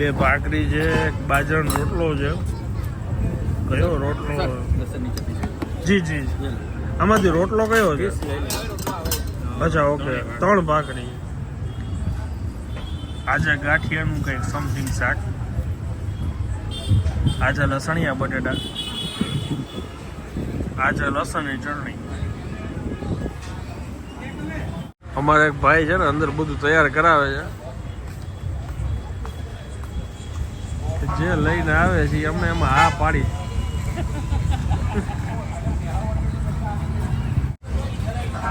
બે ભાખરી છે, એક બાજરાનો રોટલો છે. કયો રોટલો? જી જી આમાંથી રોટલો કયો છે? અચ્છા, ઓકે. ત્રણ ભાખરી. આજે ગાંઠિયાનું કંઈક સમથિંગ શાક. આજે લસણિયા બટેટા. આજે લસણની ચટણી. અમારા એક ભાઈ છે ને, અંદર બધું તૈયાર કરાવે છે. જે લઈને આવે છે અમને એમાં હા પાડી.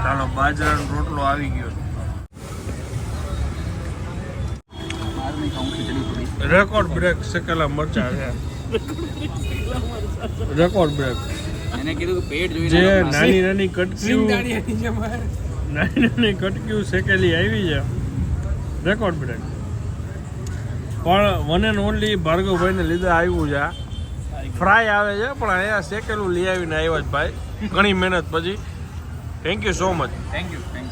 ચાલો બાજરાનો રોટલો આવી ગયો. રેકોર્ડ બ્રેક શેકેલા મરચા છે. રેકોર્ડ બ્રેક એને કીધું કે પેટ જોઈને જે નાની નાની કટકીઓ. નાની નાની કટકીઓ શેકેલી આવી છે. રેકોર્ડ બ્રેક પણ વન એન્ડ ઓનલી ભાર્ગવભાઈને લીધે આવ્યું છે. આ. ફ્રાય આવે છે પણ અહીંયા શેકેલું લઈ આવીને આવ્યા છે ભાઈ. ઘણી મહેનત પછી. Thank you so much thank you thank you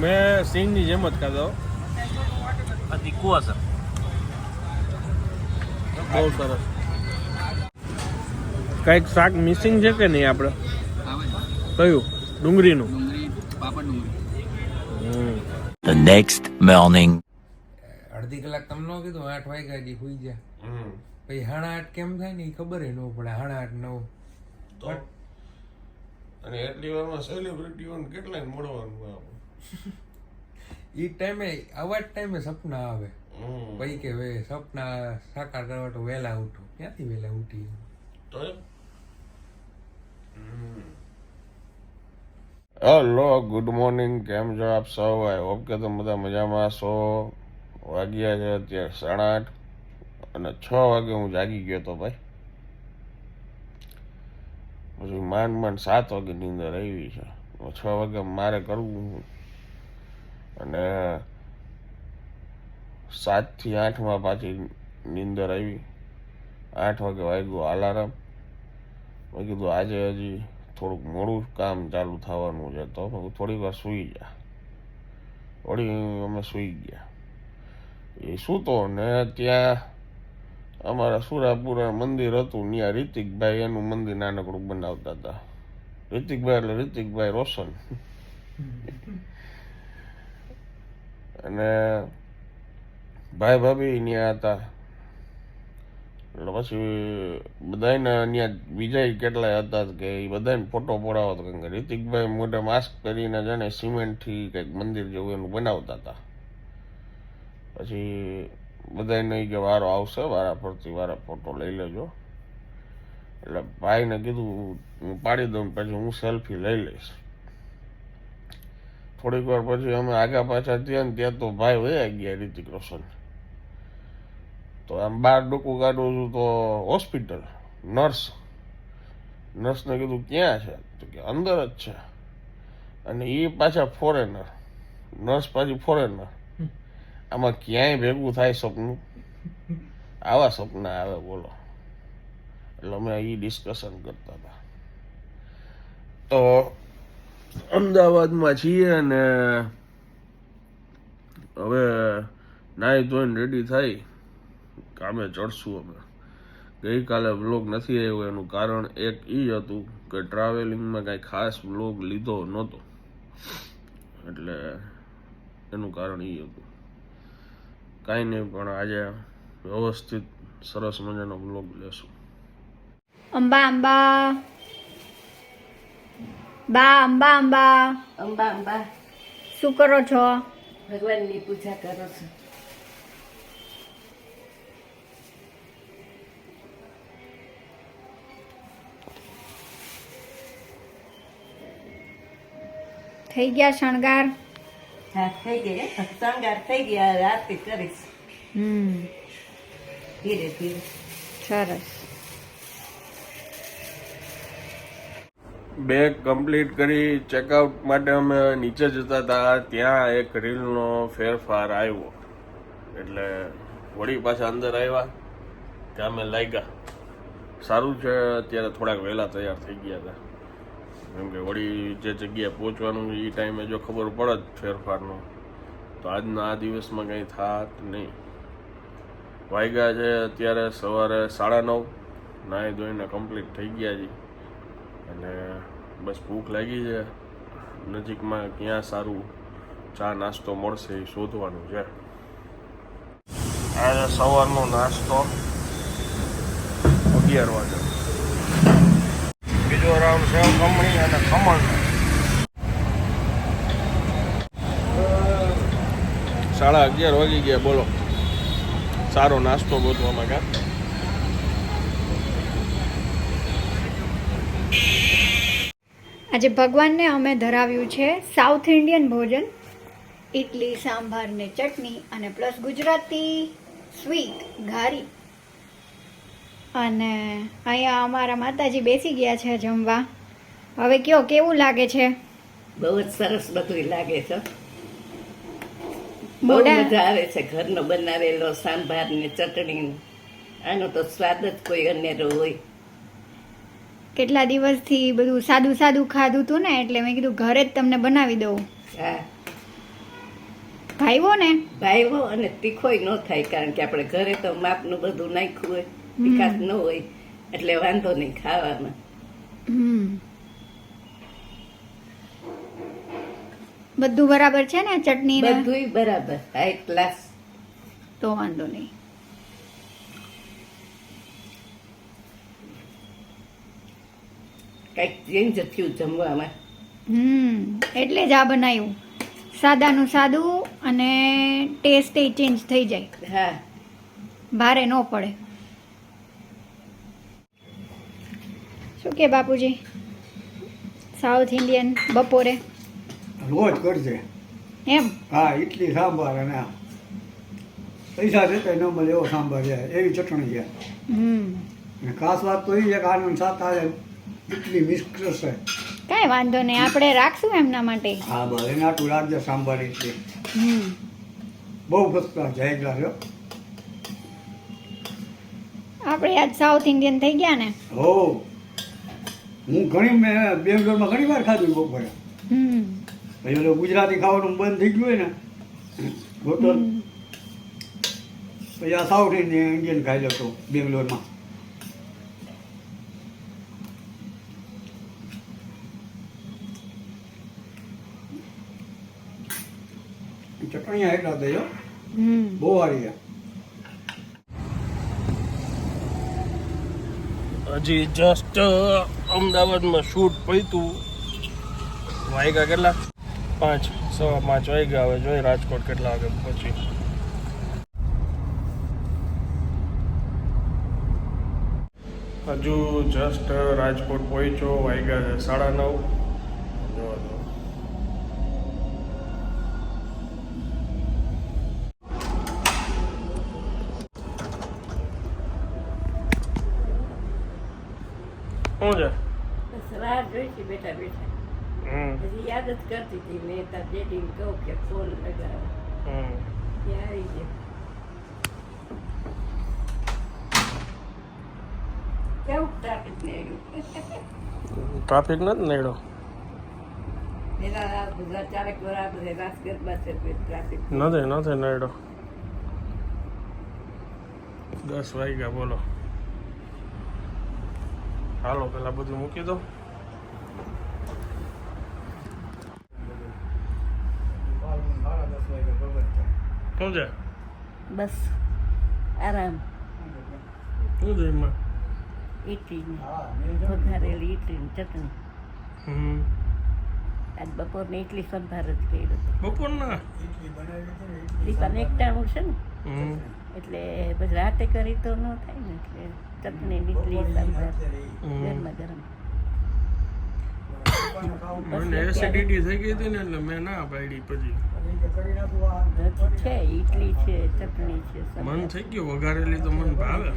મેં સિંગની જેમ જ ખાધો. તીખું બહુ સરસ. કંઈક શાક મિસિંગ છે કે નહીં આપણે? કયું? ડુંગળીનું. પાપડ ડુંગળી. The next morning. અડધી કલાક તમને કીધું આઠ વાગ્યા હજી હુઈ ગયા. પછી હાણા આઠ કેમ થાય ને એ ખબર ન પડે હાણા આઠ નવ. અને એટલી વારમાં સેલિબ્રિટીઓને કેટલાય મળવાનું આવે એ ટાઈમે આવા જ ટાઈમે સપના આવે. હમ. પછી કે હવે સપના સાકાર કરવા તો વહેલા ઉઠો. ક્યાંથી વહેલા ઉઠી તો હેલો ગુડ મોર્નિંગ કેમ છો આપ સૌ? આઈ હોપ કે તમે બધા મજામાં છો વાગ્યા છે અત્યારે સાડા આઠ અને છ વાગે હું જાગી ગયો તો ભાઈ. પછી માંડ માંડ સાત વાગે નીંદર આવી છે. છ વાગે મારે કરવું અને સાતથી આઠમાં પાછી નીંદર આવી. આઠ વાગે વાગ્યું અલાર્મ મેં કીધું આજે હજી થોડુંક મોડું કામ ચાલુ થવાનું છે તો થોડી વાર સૂઈ જા વળી અમે સૂઈ ગયા. એ સૂતો ને ત્યાં અમારા સુરાપુરા મંદિર હતું, ત્યાં રિતિકભાઈ એનું મંદિર નાનકડું બનાવતા હતા. રિતિકભાઈ એટલે રિતિકભાઈ રોશન. અને ભાઈ ભાભી ત્યાં હતા. એટલે પછી બધાને અહીંયા બીજા કેટલાય હતા કે એ બધાને ફોટો પડાવો કેમ કે રિતિકભાઈ મોઢે માસ્ક પહેરીને જાણે સિમેન્ટથી કંઈક મંદિર જેવું એનું બનાવતા હતા. પછી બધાને કે વારો આવશે, વારા ફરતી વારા ફોટો લઈ લેજો. એટલે ભાઈને કીધું, હું પાડી દઉં પછી હું સેલ્ફી લઈ લઈશ. થોડીક વાર પછી અમે આગા પાછા થયા ને ત્યાં તો ભાઈ વયા ગયા રિતિક રોશન તો આમ બહાર ડોકું કાઢું છું તો હોસ્પિટલ, નર્સ. નર્સને કીધું, ક્યાં છે? તો કે, અંદર જ છે. અને એ પાછા ફોરેનર નર્સ પાછી ફોરેનર આમાં ક્યાંય ભેગું થાય સપનું આવા સપના આવે, બોલો. એટલે અમે એ ડિસ્કશન કરતા હતા. તો અમદાવાદમાં છીએ અને હવે નાઈ ધોઈને રેડી થઈ. કામે ચડશું અમે. ગઈકાલે બ્લોગ નથી આવ્યો એનું કારણ એક એ હતું કે ટ્રાવેલિંગમાં કાંઈ ખાસ બ્લોગ લીધો નહોતો. એટલે એનું કારણ એ હતું. કાંઈ નહીં પણ આજે વ્યવસ્થિત સરસ મજાનો બ્લોગ લેશું. અંબા અંબા. બા અંબા અંબા. અંબા અંબા. શું કરો છો? ભગવાનની પૂજા કરો છો. થઈ ગયા શણગાર? હા થઈ ગયા શણગાર થઈ ગયા આરતી કરીશ. હમ. ધીરે ધીરે. સરસ. બેગ કમ્પ્લીટ કરી ચેકઆઉટ માટે અમે નીચે જતા હતા ત્યાં એક રીલનો ફેરફાર આવ્યો. એટલે વળી પાછા અંદર આવ્યા ત્યાં અમે લાગ્યા. સારું છે અત્યારે થોડાક વહેલા તૈયાર થઈ ગયા હતા. કેમ કે વળી જે જગ્યાએ પહોંચવાનું એ ટાઈમે જો ખબર પડે ફેરફારનો. તો આજના આ દિવસમાં કંઈ થાત નહીં. વાગ્યા છે અત્યારે સવારે સાડા નવ, નાહી ધોઈને કમ્પ્લીટ થઈ ગયા છે. અને બસ ભૂખ લાગી છે. નજીકમાં ક્યાં સારું ચા નાસ્તો મળશે એ શોધવાનું છે. આજે સવારનો નાસ્તો અગિયાર વાગે બીજો સેવ ખમણી અને ખમણ. સાડા અગિયાર વાગી ગયા, બોલો. સારો નાસ્તો ગોતવામાં કા? આજે ભગવાનને અમે ધરાવ્યું છે સાઉથ ઇન્ડિયન ભોજન. ઇડલી સાંભાર ને ચટણી અને પ્લસ ગુજરાતી સ્વીટ ઘારી. અને અહીંયા અમારા માતાજી બેસી ગયા છે જમવા. હવે કયો કેવું લાગે છે? બહુ જ સરસ બધું લાગે છે. બહુ મજા આવે છે ઘરનો બનાવેલો સાંભાર ને ચટણી આનો તો સ્વાદ જ કોઈ અનેરો હોય. કેટલા દિવસથી બધું સાદું સાદું ખાધું હતું ને એટલે મેં કીધું ઘરે જ તમને બનાવી દઉં. હા. ભાઈવો ને? ભાઈવો અને તીખોય ન થાય કારણ કે આપણે ઘરે તો માપનું બધું નાખ્યું હોય. તીખાશ ન હોય એટલે વાંધો નહીં ખાવામાં બધું બરાબર છે ને ચટણી બધુંય બરાબર. હાઈ ક્લાસ તો વાંધો નહીં. કંઈક ચેન્જ થયું જમવામાં. હમ એટલે જ આ બનાવ્યું સાદાનું સાદું અને ટેસ્ટ એ ચેન્જ થઈ જાય. હા. ભારે ન પડે. શું કે બાપુજી? સાઉથ ઇન્ડિયન બપોરે. રોજ કરજે. એમ? હા ઇડલી સાંભાર અને આ. પૈસા દેતા ન મળે એવો સાંભાર છે એવી ચટણી છે. હમ. અને ખાસ વાત તો એ છે કે આનંદ સાત આવે ઇડલી મિક્સ છે. કાંઈ વાંધો નહીં આપણે રાખશું એમના માટે. હા બસ એને આટલું રાખજે સાંભાર ઇડલી હમ. બહુ ક્લાસ જય ગ્લાસ આપણે આજ સાઉથ ઇન્ડિયન થઈ ગયા ને? હો હું ઘણી મેં બેંગ્લોરમાં ઘણી વાર ખાધું બપોરે. હમ. પછી ઓલું ગુજરાતી ખાવાનું બંધ થઈ ગયું હોય ને હોટલ. પછી આ સાઉથ ઇન્ડિયન ઇન્ડિયન ખાઈ લેતો બેંગ્લોરમાં. ચટણીયા એટલા થયો બહુ સારી હજી જસ્ટ અમદાવાદમાં શૂટ પડ્યું વાગ્યા કેટલા? પાંચ સવા પાંચ વાગ્યા હવે જોઈ રાજકોટ કેટલા વાગે પહોંચી. હજુ જસ્ટ રાજકોટ પહોંચ્યો. વાગ્યા સાડા નવ. શું છે? રાહ જોઈ છે બેઠા બેઠા. હમ. પછી યાદ જ કરતી હતી મેં તાર ડેડીને કહું કે ફોન લગાવો. હમ. ત્યાં આવી ગયો. કેવું ટ્રાફિક ટ્રાફિક નથી નેડો પેલા આ ચારેક વાર આ બધા રાસ છે ટ્રાફિક નથી નથી નેડો દસ વાગ્યા બોલો. હાલો પેલા બધું મૂકી દો. શું છે બસ. આરામ. શું છે એમાં? ઈટલી વઘારેલી ઈટલી ચટણી. હમ. આજ બપોરને ઇડલી સંભાર જ કર્યો બપોરના? ઇડલી બનાવી ને એકટાણું છે ને? એટલે પછી રાતે કરી તો ન થાય ને એટલે ચટણી ઇડલી સંભાર. ગરમ ગરમ. મને એસિડિટી થઈ ગઈ હતી ને એટલે મેં ના પાડી પછી. છે ઈડલી છે ચટણી છે મન થઈ ગયું વઘારેલી તો મન ભાવે.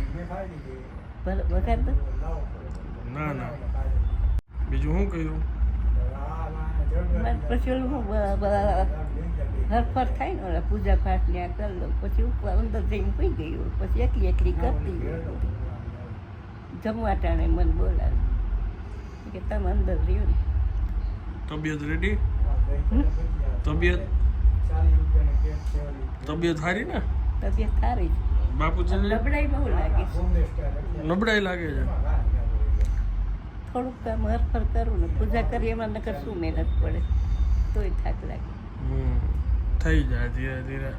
ભલે વઘાર ના ના. બીજું શું કહ્યું બસ પછી ઓલું હું બ- બ- હરફર થાય ને ઓલા પૂજા પાઠ ત્યાં કરી લો. પછી ઉપર અંદર જઈને સુઈ ગયું પછી એકલી એકલી કરતી જમવા ટાણે મને બોલાવે. કે તમે અંદર રહ્યો ને. તબિયત રેડી તબિયત? તબિયત સારી ને? તબિયત સારી બાપુજી નબળાઈ બહુ લાગે છે. નબળાઈ લાગે છે. થોડુંક કામ હરફર કરું ને પૂજા કરીએ એમાં નકર શું મહેનત પડે. તોય થાક લાગે. હમ. થઈ જાય ધીરે ધીરે.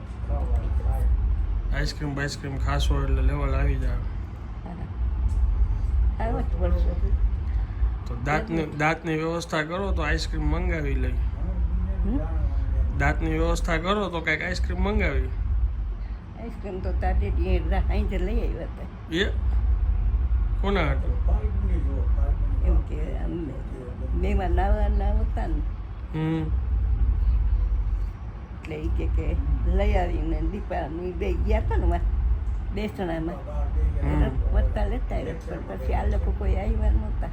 આઈસ્ક્રીમ બાઈસ્ક્રીમ ખાશો એટલે લેવલ આવી જાય. તો દાંતની દાંતની વ્યવસ્થા કરો તો આઈસ્ક્રીમ મંગાવી લઈ? દાંતની વ્યવસ્થા કરો તો કંઈક આઈસ્ક્રીમ મંગાવી. આઈસ્ક્રીમ તો જ લઈ આવ્યા હતા. એ? કોના હતું એમ કે મહેમાન નાવા ના હતા ને. હમ. એટલે એ કે કે લઈ આવીને દીપાની બે ગયા હતા ને એટલે વધતા લેતા પણ પછી આ લોકો કોઈ આવ્યા નહોતા.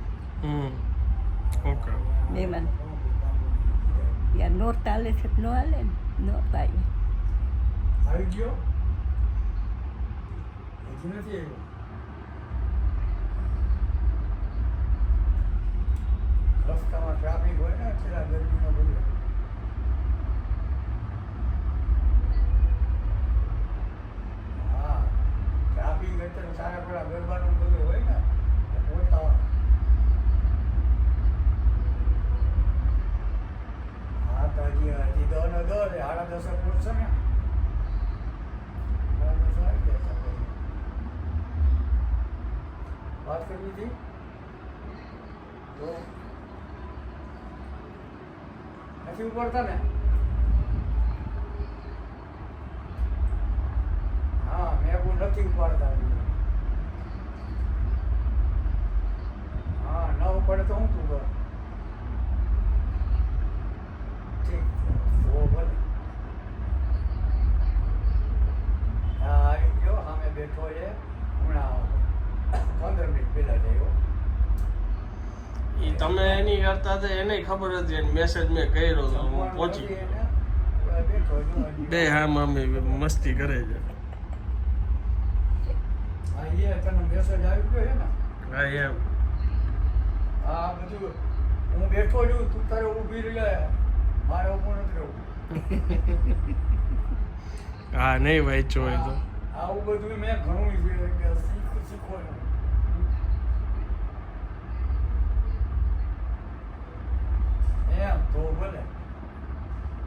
મહેમાન યાર નોટ હાલે છે ન હાલે ને? આવ્યા આવી ગયો? નથી આવ્યો. રસ્તામાં ટ્રાફિક હોય ને છેલ્લા ગરમીનો બધું હા ટ્રાફિક એટલે સારા પેલા ગરબાનું બધું હોય ને એટલે પહોંચતા હા તો હજી હજી દો ને દો ને સાડા દસે પહોંચશે ને સાડા દસ વાગી ગયા છે પછી. વાત કરવી હતી તો નથી ઉપડતા ને હા મેં બહુ નથી ઉપાડતા હા ન ઉપડે તો હું તું કર ઠીક છે. ઓ ભલે હા આવી ગયો સામે બેઠો છે હમણાં પંદર મિનિટ પહેલા જ આવ્યો ઈ તમે એની કરતા તો એને ખબર હતી મેસેજ મેં કર્યો તો હું પહોંચી. બે હા મામી મસ્તી કરે છે. હા એ તને મેસેજ આવી ગયો છે ને હા બધું હું બેઠો છું તું તારે ઊભી રહે. મારે ઊભું નથી રહેવું. હા નહીં ભાઈ હોય તો. આવું બધું મેં ઘણું શીખવાનું. એમ તો ભલે.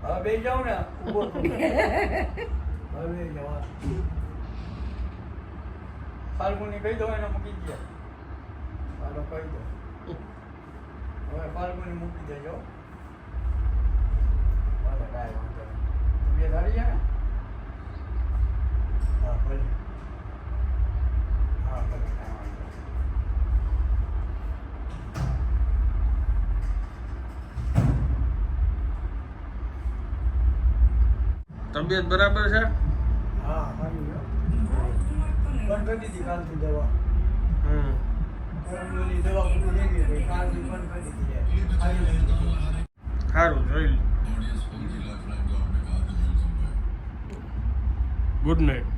હવે જાઉં ને ઊભો હવે જાઉં ફાલ્ગુની કહી દો એને મૂકી દે. હાલો કહી દો. હવે ફાલ્ગુની મૂકી દેજો. ભલે કાંઈ વાંધો નહીં તબિયત સારી છે ને હા ભલે હા ભલે કાંઈ વાંધો નહીં. તબિયત બરાબર છે? હા. બંધ કરી દીધી કાલથી દવા હમ. સારી જોઈ ગુડ નાઇટ